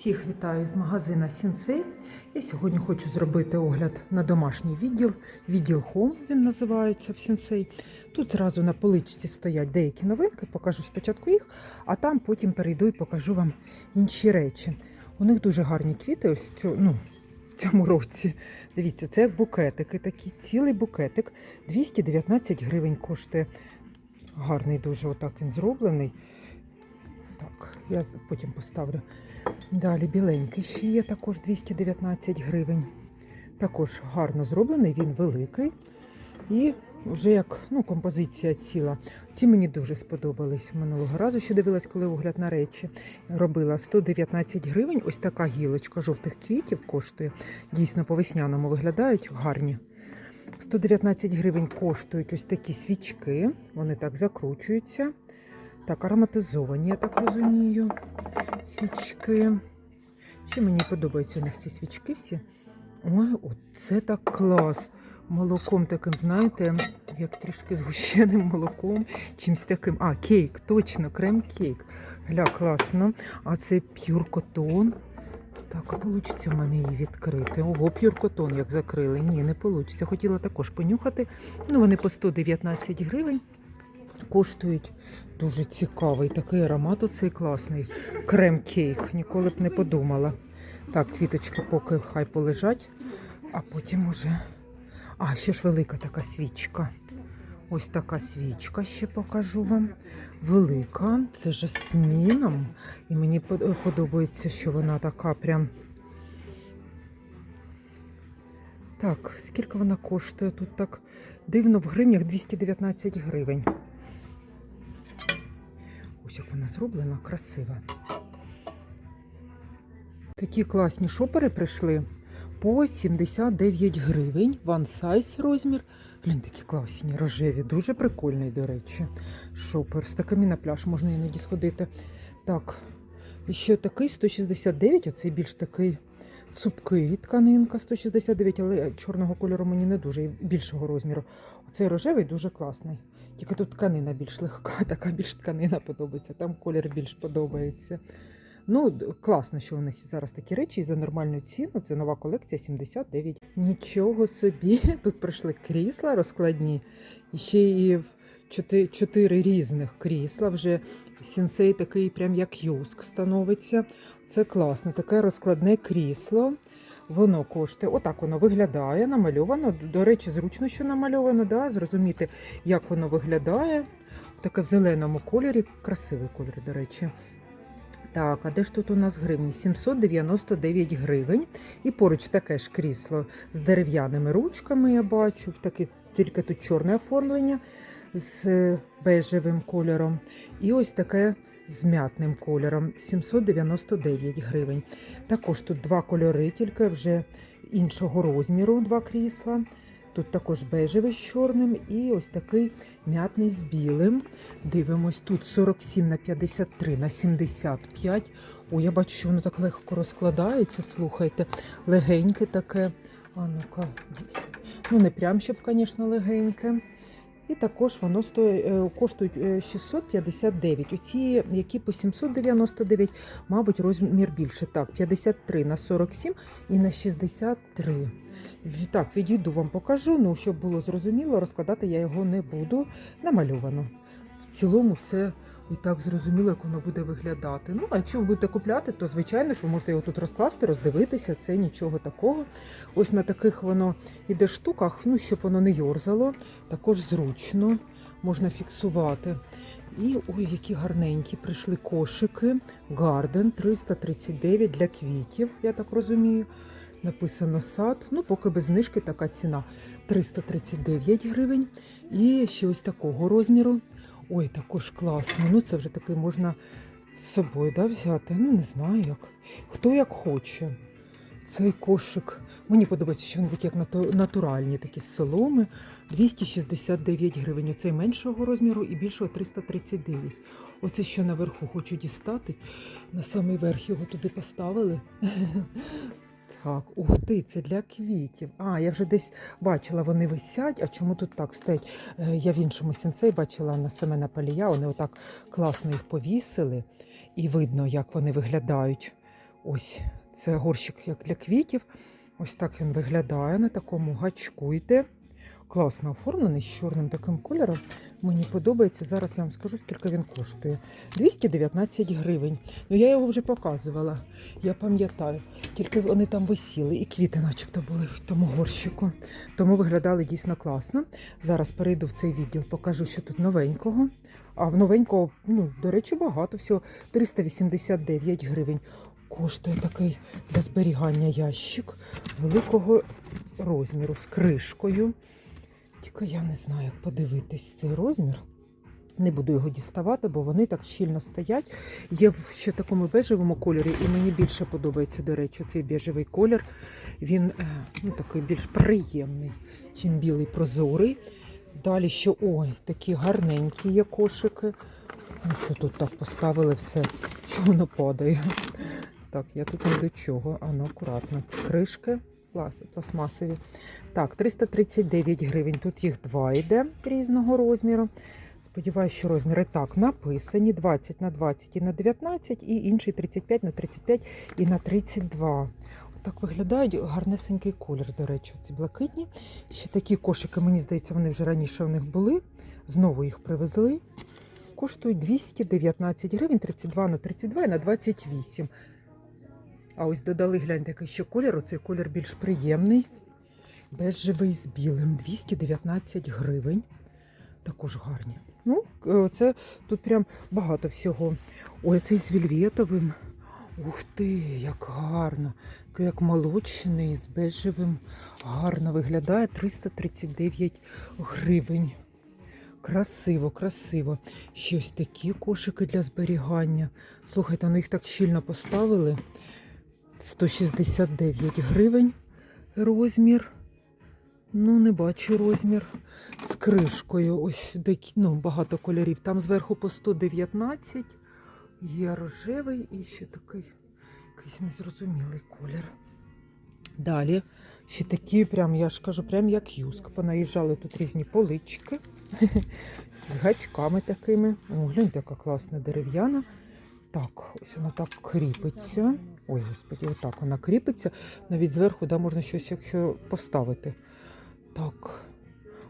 Всіх вітаю з магазина Сінсей. Я сьогодні хочу зробити огляд на домашній відділ. Відділ Home він називається в Сінсей. Тут зразу на поличці стоять деякі новинки, покажу спочатку їх, а там потім перейду і покажу вам інші речі. У них дуже гарні квіти. Ось цю, ну, в цьому році. Дивіться, це як букетики такі, цілий букетик. 219 гривень коштує. Гарний дуже отак він зроблений. Я потім поставлю. Далі біленький ще є, також 219 гривень. Також гарно зроблений, він великий. І вже як ну, композиція ціла. Ці мені дуже сподобались минулого разу, ще дивилась, коли огляд на речі. Робила 119 гривень. Ось така гілочка жовтих квітів коштує. Дійсно, по весняному виглядають гарні. 119 гривень коштують ось такі свічки. Вони так закручуються. Так, ароматизовані, я так розумію. Свічки. Ще мені подобаються у них ці свічки всі. Ой, оце так клас. Молоком таким, знаєте, як трішки згущеним молоком, чимсь таким. А, кейк, точно, крем-кейк. Гля, класно. А це п'юр котон. Так, вийде в мене її відкрити. Ого, п'юр котон як закрили. Ні, не вийде. Хотіла також понюхати. Ну, вони по 119 гривень. Коштують дуже цікавий такий аромат оцей класний. Крем-кейк. Ніколи б не подумала. Так, квіточки поки хай полежать, а потім уже. А, ще ж велика така свічка. Ось така свічка ще покажу вам. Велика, це жасміном. І мені подобається, що вона така прям. Так, скільки вона коштує? Тут так дивно в гривнях 219 гривень. Ось як вона зроблена, красива. Такі класні шопери прийшли по 79 гривень. One size розмір. Блін, такі класні, рожеві, дуже прикольний, до речі. Шопер. З такими на пляж можна іноді сходити. Так, і ще такий 169, оцей більш такий цупкий тканинка 169, але чорного кольору мені не дуже, більшого розміру. Оцей рожевий дуже класний. Тільки тут тканина більш легка, така більш тканина подобається, там колір більш подобається. Ну, класно, що у них зараз такі речі і за нормальну ціну. Це нова колекція 79. Нічого собі. Тут прийшли крісла розкладні. І ще і в чотири, різних крісла. Вже сінсей такий, прям як юск становиться. Це класно. Таке розкладне крісло. Воно коштує, отак воно виглядає, намальовано. До речі, зручно, що намальовано, да? зрозуміти, як воно виглядає. Таке в зеленому кольорі, красивий колір, до речі. Так, а де ж тут у нас гривні? 799 гривень. І поруч таке ж крісло з дерев'яними ручками, я бачу. Таке, тільки тут чорне оформлення з е, бежевим кольором. І ось таке з м'ятним кольором 799 гривень. Також тут два кольори, тільки вже іншого розміру, два крісла. Тут також бежевий з чорним і ось такий м'ятний з білим. Дивимось, тут 47 на 53 на 75. О, я бачу, що воно так легко розкладається. Слухайте, легеньке таке. А ну-ка, ну не прям щоб, звісно, легеньке. І також воно стоїть, коштує коштують е, 659. Оці, які по 799, мабуть, розмір більше. Так, 53 на 47 і на 63. В- Так, відійду вам покажу, ну щоб було зрозуміло, розкладати я його не буду. Намальовано. В цілому все і так зрозуміло, як воно буде виглядати. Ну, а якщо ви будете купляти, то звичайно ж ви можете його тут розкласти, роздивитися, це нічого такого. Ось на таких воно іде штуках, ну, щоб воно не йорзало, також зручно можна фіксувати. І ой, які гарненькі прийшли кошики. Гарден 339 для квітів, я так розумію. Написано сад. Ну, поки без знижки така ціна 339 гривень. І ще ось такого розміру. Ой, також класно. Ну, це вже такий можна з собою да, взяти. Ну, не знаю як. Хто як хоче. Цей кошик. Мені подобається, що вони такі як натуральні, такі з соломи. 269 гривень. Оцей меншого розміру і більшого 339. Оце що наверху хочу дістати. На самий верх його туди поставили. Так, ух ти, це для квітів. А, я вже десь бачила, вони висять. А чому тут так стоять? Е, Я в іншому сенсей бачила на Семена Палія, вони отак класно їх повісили, і видно, як вони виглядають. Ось це горщик як для квітів. Ось так він виглядає на такому гачку йде. Класно оформлений з чорним таким кольором. Мені подобається. Зараз я вам скажу, скільки він коштує. 219 гривень. Ну я його вже показувала. Я пам'ятаю. Тільки вони там висіли, і квіти, начебто, були в тому горщику. Тому виглядали дійсно класно. Зараз перейду в цей відділ, покажу, що тут новенького. А в новенького, ну, до речі, багато всього 389 гривень. Коштує такий для зберігання ящик великого розміру з кришкою. Тільки я не знаю, як подивитись цей розмір. Не буду його діставати, бо вони так щільно стоять. Є в ще такому бежевому кольорі, і мені більше подобається, до речі, цей бежевий колір. Він е, ну, такий більш приємний, чим білий прозорий. Далі ще ой, такі гарненькі є кошики. Ну що тут так поставили все, що воно падає. Так, я тут не до чого. А ну акуратно. Ці кришки пластмасові. Так, 339 гривень. Тут їх два йде різного розміру. Сподіваюсь, що розміри так написані: 20 на 20 і на 19, і інший 35 на 35 і на 32. Так виглядають гарнесенький колір, до речі, ці блакитні. Ще такі кошики, мені здається, вони вже раніше у них були. Знову їх привезли. Коштують 219 гривень, 32 на 32 і на 28. А ось додали, гляньте, який ще колір. Оцей колір більш приємний. Бежевий з білим. 219 гривень. Також гарні. Ну, е, це тут прям багато всього. Ой, цей з вільветовим. Ух ти, як гарно. Як молочний з бежевим. Гарно виглядає 339 гривень. Красиво, красиво. Ще ось такі кошики для зберігання. Слухайте, ну їх так щільно поставили. 169 гривень розмір. Ну, не бачу розмір. З кришкою. Ось ну, багато кольорів. Там зверху по 119. Є рожевий і ще такий якийсь незрозумілий колір. Далі ще такі, прям, я ж кажу, прям як юск. Понаїжджали тут різні полички з гачками такими. О, гляньте, яка класна дерев'яна. Так, ось вона так кріпиться. Ой, господі, отак вона кріпиться. Навіть зверху да, можна щось, якщо поставити. Так,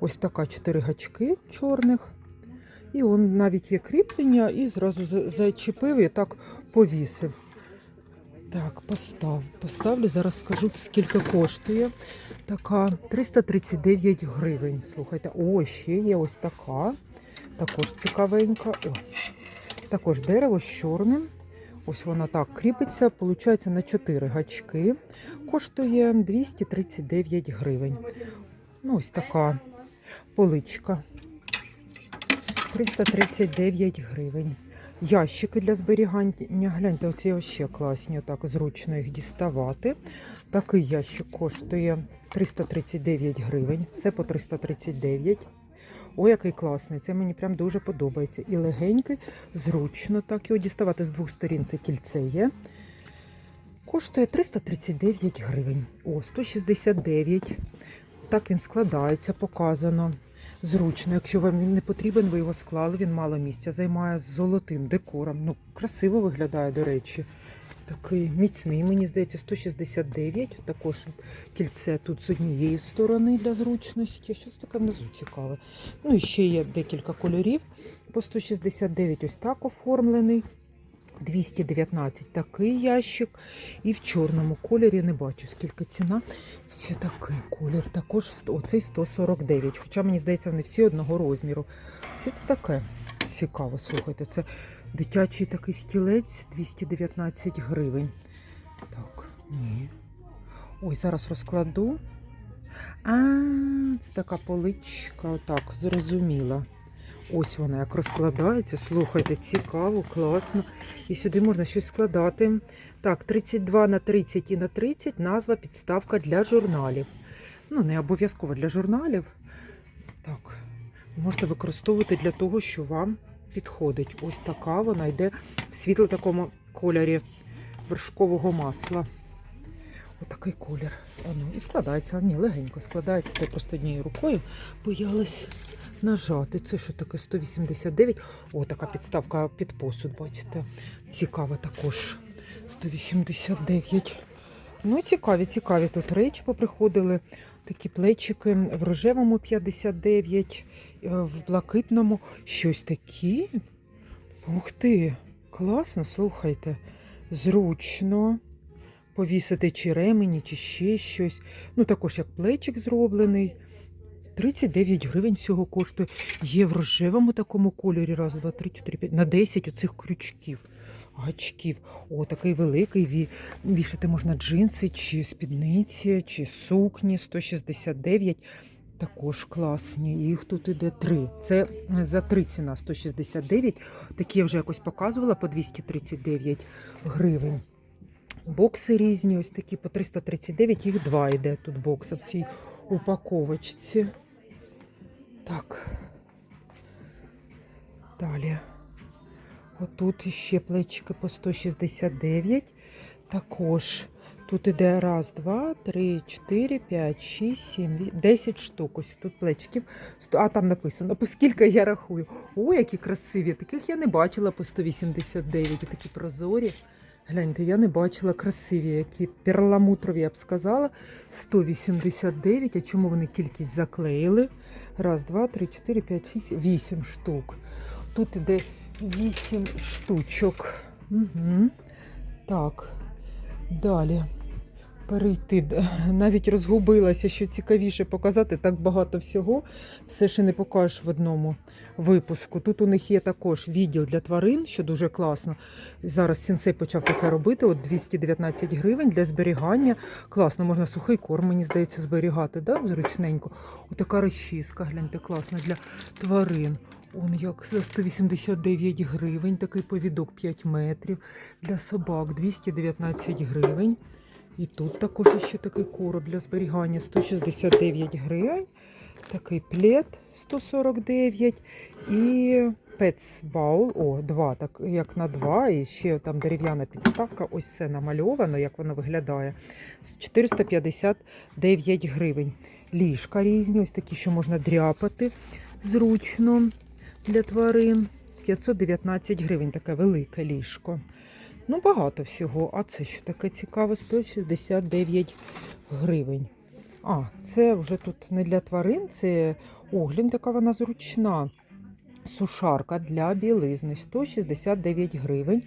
ось така чотири гачки чорних. І он навіть є кріплення, і зразу зачепив і так повісив. Так, постав. Поставлю, зараз скажу, скільки коштує. Така 339 гривень. Слухайте, о, ще є ось така. Також цікавенька. О, також дерево з чорним. Ось вона так кріпиться, получається на 4 гачки. Коштує 239 гривень. Ну, ось така поличка. 339 гривень. Ящики для зберігання. Гляньте, оці ще класні, так зручно їх діставати. Такий ящик коштує 339 гривень. Все по 339. Ой, який класний. Це мені прям дуже подобається. І легенький, зручно так його діставати з двох сторін. Це кільце є. Коштує 339 гривень. О, 169. Так він складається, показано. Зручно. Якщо вам він не потрібен, ви його склали, він мало місця займає з золотим декором. Ну, красиво виглядає, до речі. Такий міцний, мені здається, 169. Також кільце тут з однієї сторони для зручності. Щось таке внизу цікаве. Ну і ще є декілька кольорів. По 169 ось так оформлений. 219 такий ящик. І в чорному кольорі не бачу, скільки ціна. Ще такий колір. Також оцей 149. Хоча мені здається, вони всі одного розміру. Що це таке? Цікаво, слухайте. Це дитячий такий стілець 219 гривень. Так, ні. Ой, зараз розкладу. А, це така поличка. Отак, зрозуміла. Ось вона як розкладається. Слухайте, цікаво, класно. І сюди можна щось складати. Так, 32 на 30 і на 30 назва підставка для журналів. Ну, не обов'язково для журналів. Так, можете використовувати для того, що вам підходить. Ось така вона йде в світло такому кольорі вершкового масла. Отакий колір. А ну, і складається. Ні, легенько складається. Я просто однією рукою боялась нажати. Це що таке 189? О, така підставка під посуд, бачите. Цікава також. 189. Ну, цікаві, цікаві тут речі поприходили. Такі плечики в рожевому 59, е, в блакитному. Щось такі. Ух ти, класно, слухайте. Зручно. Повісити чи ремені, чи ще щось. Ну, також як плечик зроблений. 39 гривень всього коштує. Є в рожевому такому кольорі. Раз, два, три, чотири, п'ять. На 10 оцих крючків, гачків. О, такий великий. Вішати можна джинси, чи спідниці, чи сукні. 169. Також класні. Їх тут іде три. Це е, за три ціна 169. Такі я вже якось показувала по 239 гривень. Бокси різні, ось такі по 339, їх два йде тут бокса в цій упаковочці. Так. Далі. Отут іще плечики по 169. Також тут іде раз, два, три, чотири, п'ять, шість, сім, десять штук. Ось тут плечиків. А там написано, по скільки я рахую. О, які красиві! Таких я не бачила по 189, такі прозорі. Гляньте, я не бачила красиві, які перламутрові, я б сказала. 189. А чому вони кількість заклеїли? Раз, два, три, чотири, п'ять, шість, вісім штук. Тут іде вісім штучок. Угу. Так. Далі. Перейти. Навіть розгубилася, що цікавіше показати. Так багато всього. Все ще не покажеш в одному випуску. Тут у них є також відділ для тварин, що дуже класно. Зараз сенсей почав таке робити. От 219 гривень для зберігання. Класно, можна сухий корм, мені здається, зберігати, да? зручненько. Отака розчіска, гляньте, класно для тварин. Он як за 189 гривень, такий повідок 5 метрів. Для собак 219 гривень. І тут також ще такий короб для зберігання 169 гривень. Такий плед 149 і пецбаул, о, два, так як на два, і ще там дерев'яна підставка, ось все намальовано, як воно виглядає. 459 гривень. Ліжка різні, ось такі, що можна дряпати зручно для тварин. 519 гривень, таке велике ліжко. Ну, багато всього. А це що таке цікаве? 169 гривень. А, це вже тут не для тварин, це оглянь, така вона зручна. Сушарка для білизни 169 гривень.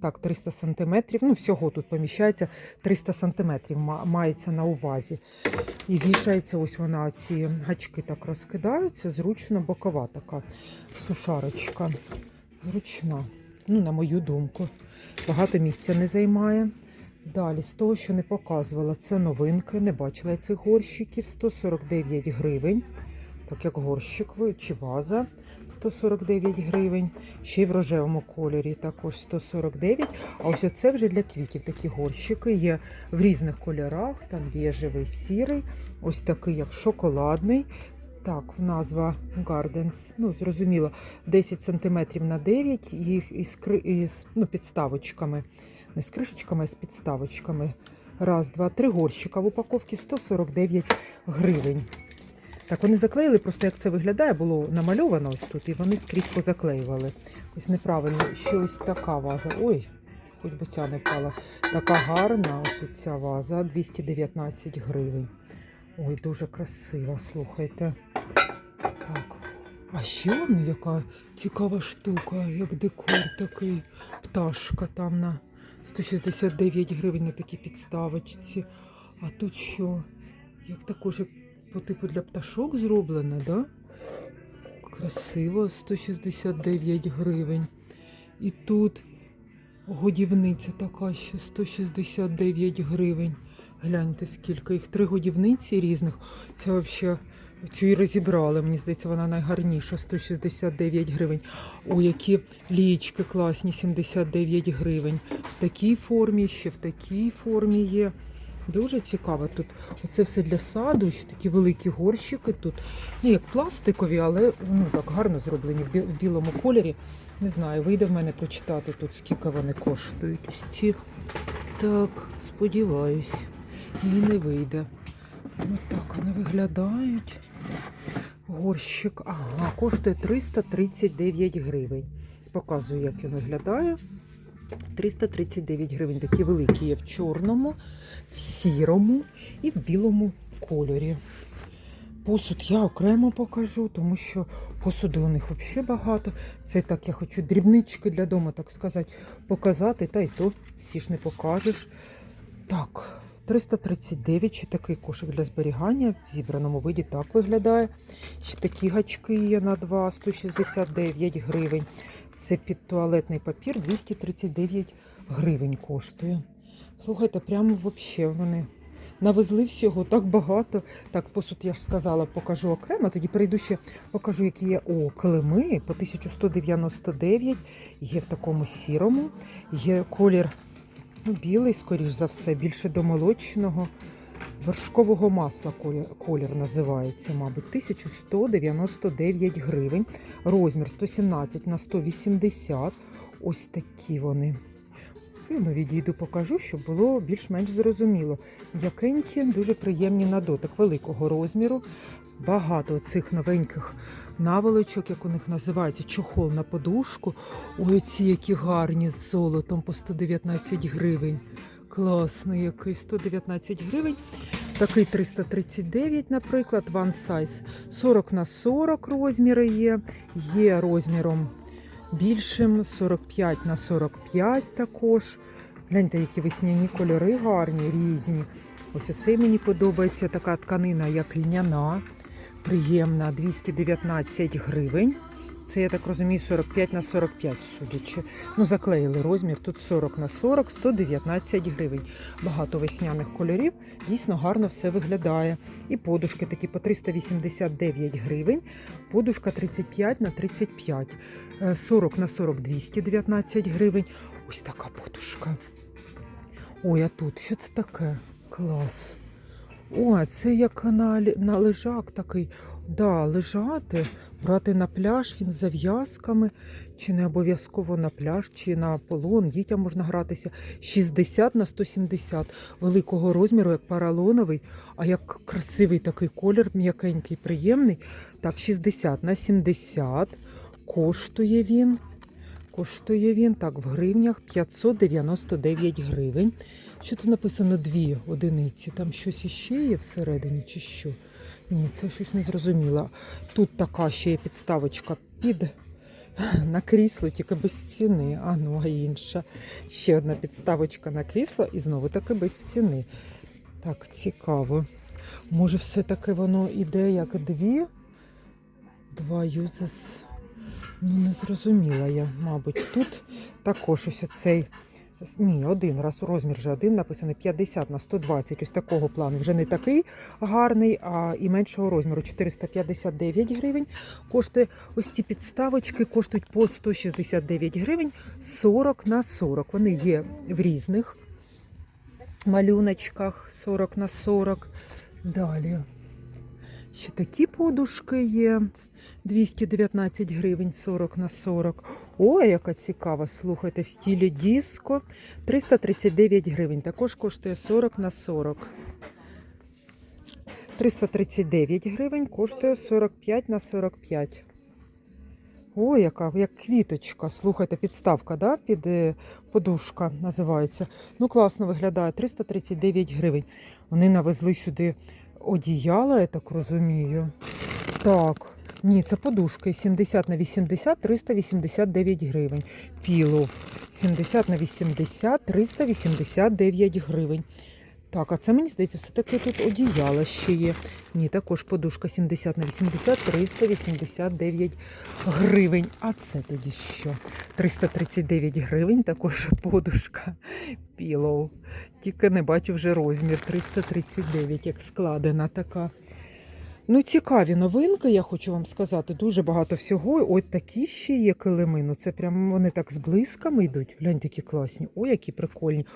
Так, 300 сантиметрів. Ну, всього тут поміщається 300 сантиметрів, мається на увазі. І вішається, ось вона, ці гачки так розкидаються. Зручно бокова така сушарочка. Зручна. Ну, на мою думку. Багато місця не займає. Далі, з того, що не показувала, це новинки. Не бачила я цих горщиків. 149 гривень. Так як горщик чи ваза 149 гривень. Ще й в рожевому кольорі також 149. А ось оце вже для квітів такі горщики. Є в різних кольорах. Там біжевий, сірий, ось такий, як шоколадний. Так, назва Gardens, ну, зрозуміло, 10 см на 9 їх із, із ну, підставочками. Не з кришечками, а з підставочками. Раз, два, три горщика в упаковці 149 гривень. Так, вони заклеїли, просто як це виглядає, було намальовано ось тут, і вони скрізь позаклеювали. Ось неправильно. Ще ось така ваза. Ой, хоч би ця не впала. Така гарна, ось ця ваза, 219 гривень. Ой, дуже красива, слухайте. Так. А ще вон яка цікава штука, як декор такий. Пташка там на 169 гривень на такій підставочці. А тут що? Як також як по типу для пташок зроблено, да? Красиво, 169 гривень. І тут годівниця така ще 169 гривень. Гляньте, скільки їх три годівниці різних. Це взагалі цю і розібрали. Мені здається, вона найгарніша 169 гривень. О, які лічки класні, 79 гривень. В такій формі, ще в такій формі є. Дуже цікаво тут. Оце все для саду, ще такі великі горщики тут. Ну, як пластикові, але ну, так гарно зроблені в в білому кольорі. Не знаю, вийде в мене прочитати тут, скільки вони коштують. Ці. Так, сподіваюсь. Ні, не вийде. Ну так вони виглядають. Горщик. Ага, коштує 339 гривень. Показую, як він виглядає. 339 гривень. Такі великі є в чорному, в сірому і в білому кольорі. Посуд я окремо покажу, тому що посуду у них взагалі багато. Це так я хочу дрібнички для дому, так сказати, показати, та й то всі ж не покажеш. Так, 339, ще такий кошик для зберігання в зібраному виді так виглядає. Ще такі гачки є на 2, 169 гривень. Це під туалетний папір 239 гривень коштує. Слухайте, прямо взагалі вони навезли всього так багато. Так, посуд я ж сказала, покажу окремо. Тоді перейду ще покажу, які є о, килими по 1199. Є в такому сірому, є колір ну, білий, скоріш за все, більше до молочного. Вершкового масла колір, колір називається, мабуть, 1199 гривень. Розмір 117 на 180. Ось такі вони. Ну, відійду, покажу, щоб було більш-менш зрозуміло. М'якенькі, дуже приємні на дотик великого розміру. Багато цих новеньких наволочок, як у них називається, чохол на подушку. Ой, ці які гарні з золотом по 119 гривень. Класний який 119 гривень. Такий 339, наприклад, one size 40 на 40 розміри є. Є розміром більшим 45 на 45 також. Гляньте, які весняні кольори гарні, різні. Ось оцей мені подобається така тканина, як льняна, приємна, 219 гривень. Це, я так розумію, 45 на 45, судячи. Ну, заклеїли розмір. Тут 40 на 40, 119 гривень. Багато весняних кольорів. Дійсно гарно все виглядає. І подушки такі по 389 гривень. Подушка 35 на 35. Е, 40 на 40, 219 гривень. Ось така подушка. Ой, а тут що це таке? Клас. О, це як на, на лежак такий. Да, лежати, брати на пляж, він зав'язками, чи не обов'язково на пляж, чи на полон. Дітям можна гратися 60 на 170 великого розміру, як паралоновий, а як красивий такий колір, м'якенький, приємний. Так, 60 на 70 коштує він. Коштує він так в гривнях 599 гривень. Що тут написано дві одиниці? Там щось іще є всередині, чи що? Ні, це щось не зрозуміло. Тут така ще є підставочка під на крісло, тільки без ціни. А ну, а інша. Ще одна підставочка на крісло і знову таки без ціни. Так, цікаво. Може, все-таки воно іде як дві? Два юзес. Ну, не зрозуміла я, мабуть. Тут також ось оцей. Ні, один раз розмір вже один написаний 50 на 120. Ось такого плану. Вже не такий гарний, а і меншого розміру 459 гривень. Коштує ось ці підставочки, коштують по 169 гривень 40 на 40. Вони є в різних малюночках 40 на 40. Далі. Ще такі подушки є. 219 гривень 40 на 40. Ой, яка цікава, слухайте, в стілі диско. 339 гривень. Також коштує 40 на 40. 339 гривень коштує 45 на 45. Ой, яка як квіточка. Слухайте, підставка, да? під е, подушка називається. Ну, класно виглядає. 339 гривень. Вони навезли сюди одіяла, я так розумію. Так, ні, це подушки 70 на 80, 389 гривень. Піло 70 на 80, 389 гривень. Так, а це мені здається, все-таки тут одіяло ще є. Ні, також подушка 70 на 80, 389 гривень. А це тоді що? 339 гривень, також подушка пілоу. Тільки не бачу вже розмір 339, як складена така. Ну, цікаві новинки, я хочу вам сказати. Дуже багато всього. Ось такі ще є килими. Ну, це прямо вони так з блисками йдуть. Глянь, такі класні. Ой, які прикольні.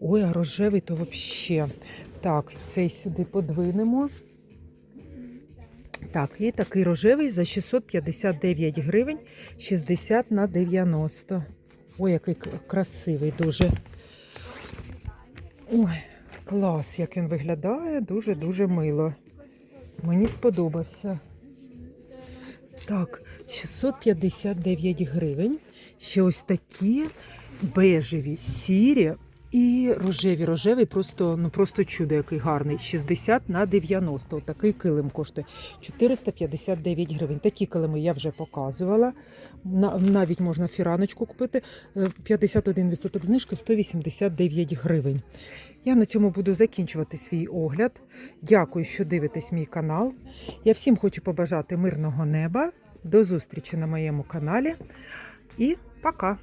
Ой, а рожевий то взагалі. Так, цей сюди подвинемо. Так, і такий рожевий за 659 гривень 60 на 90. Ой, який красивий дуже. Ой, клас, як він виглядає, дуже-дуже мило. Мені сподобався. Так, 659 гривень. Ще ось такі бежеві, сірі і рожеві. Рожевий просто, ну, просто чудо, який гарний. 60 на 90. Такий килим коштує 459 гривень. Такі килими я вже показувала. Навіть можна фіраночку купити. Е, 51% знижки 189 гривень. Я на цьому буду закінчувати свій огляд. Дякую, що дивитесь мій канал. Я всім хочу побажати мирного неба. До зустрічі на моєму каналі. І пока!